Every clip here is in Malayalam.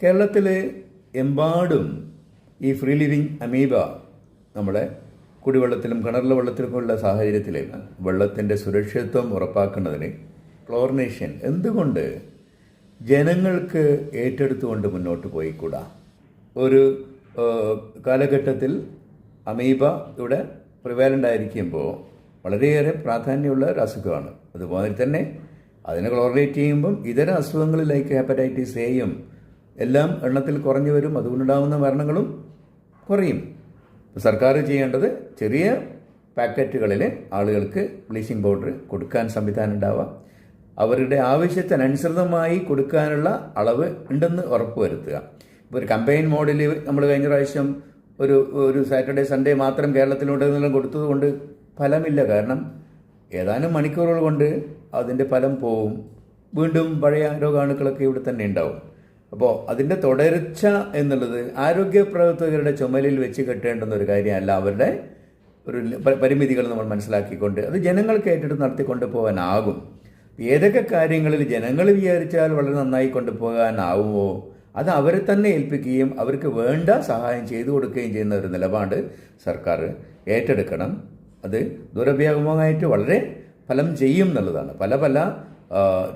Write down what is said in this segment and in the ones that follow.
കേരളത്തിൽ എമ്പാടും ഈ ഫ്രീ ലിവിങ് അമീബ നമ്മുടെ കുടിവെള്ളത്തിലും കിണറിലെ വെള്ളത്തിലും ഉള്ള സാഹചര്യത്തിൽ വെള്ളത്തിന്റെ സുരക്ഷിതത്വം ഉറപ്പാക്കുന്നതിന് ക്ലോറിനേഷൻ എന്തുകൊണ്ട് ജനങ്ങൾക്ക് ഏറ്റെടുത്തുകൊണ്ട് മുന്നോട്ട് പോയിക്കൂടാ? ഒരു കാലഘട്ടത്തിൽ അമീബ ഇവിടെ പ്രിവാലന്റ് ആയിരിക്കുമ്പോൾ വളരെയേറെ പ്രാധാന്യമുള്ള ഒരു അസുഖമാണ്. അതുപോലെ തന്നെ അതിനെ ക്ലോറിനേറ്റ് ചെയ്യുമ്പം ഇതര അസുഖങ്ങളിലേക്ക് ഹെപ്പറ്റൈറ്റിസ് എയും എല്ലാം എണ്ണത്തിൽ കുറഞ്ഞു വരും അതുകൊണ്ടുണ്ടാകുന്ന മരണങ്ങളും കുറയും. സർക്കാർ ചെയ്യേണ്ടത് ചെറിയ പാക്കറ്റുകളിൽ ആളുകൾക്ക് ബ്ലീച്ചിങ് പൗഡർ കൊടുക്കാൻ സംവിധാനം ഉണ്ടാവാം. അവരുടെ ആവശ്യത്തിനനുസൃതമായി കൊടുക്കാനുള്ള അളവ് ഉണ്ടെന്ന് ഉറപ്പുവരുത്തുക. ഇപ്പോൾ ഒരു കമ്പയിൻ മോഡിൽ നമ്മൾ കഴിഞ്ഞ പ്രാവശ്യം ഒരു ഒരു സാറ്റർഡേ സൺഡേ മാത്രം കേരളത്തിലുണ്ടെന്നെല്ലാം കൊടുത്തതുകൊണ്ട് ഫലമില്ല. കാരണം ഏതാനും മണിക്കൂറുകൾ കൊണ്ട് അതിന്റെ ഫലം പോവും. വീണ്ടും പഴയ രോഗാണുക്കളൊക്കെ ഇവിടെ തന്നെ ഉണ്ടാവും. അപ്പോൾ അതിന്റെ തുടർച്ച എന്നുള്ളത് ആരോഗ്യ പ്രവർത്തകരുടെ ചുമലിൽ വെച്ച് കെട്ടേണ്ടുന്ന ഒരു കാര്യമല്ല. അവരുടെ ഒരു പരിമിതികൾ നമ്മൾ മനസ്സിലാക്കിക്കൊണ്ട് അത് ജനങ്ങൾക്ക് ഏറ്റെടുത്ത് നടത്തിക്കൊണ്ട് പോകാനാകും ഏതൊക്കെ കാര്യങ്ങളിൽ ജനങ്ങൾ വിചാരിച്ചാൽ വളരെ നന്നായി കൊണ്ടുപോകാനാവുമോ അത് അവരെ തന്നെ ഏൽപ്പിക്കുകയും അവർക്ക് വേണ്ട സഹായം ചെയ്തു കൊടുക്കുകയും ചെയ്യുന്ന ഒരു നിലപാട് സർക്കാർ ഏറ്റെടുക്കണം. അത് ദുരുപയോഗമായിട്ട് വളരെ ഫലം ചെയ്യും എന്നുള്ളതാണ്. പല പല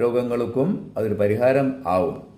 രോഗങ്ങൾക്കും അതൊരു പരിഹാരം ആവും.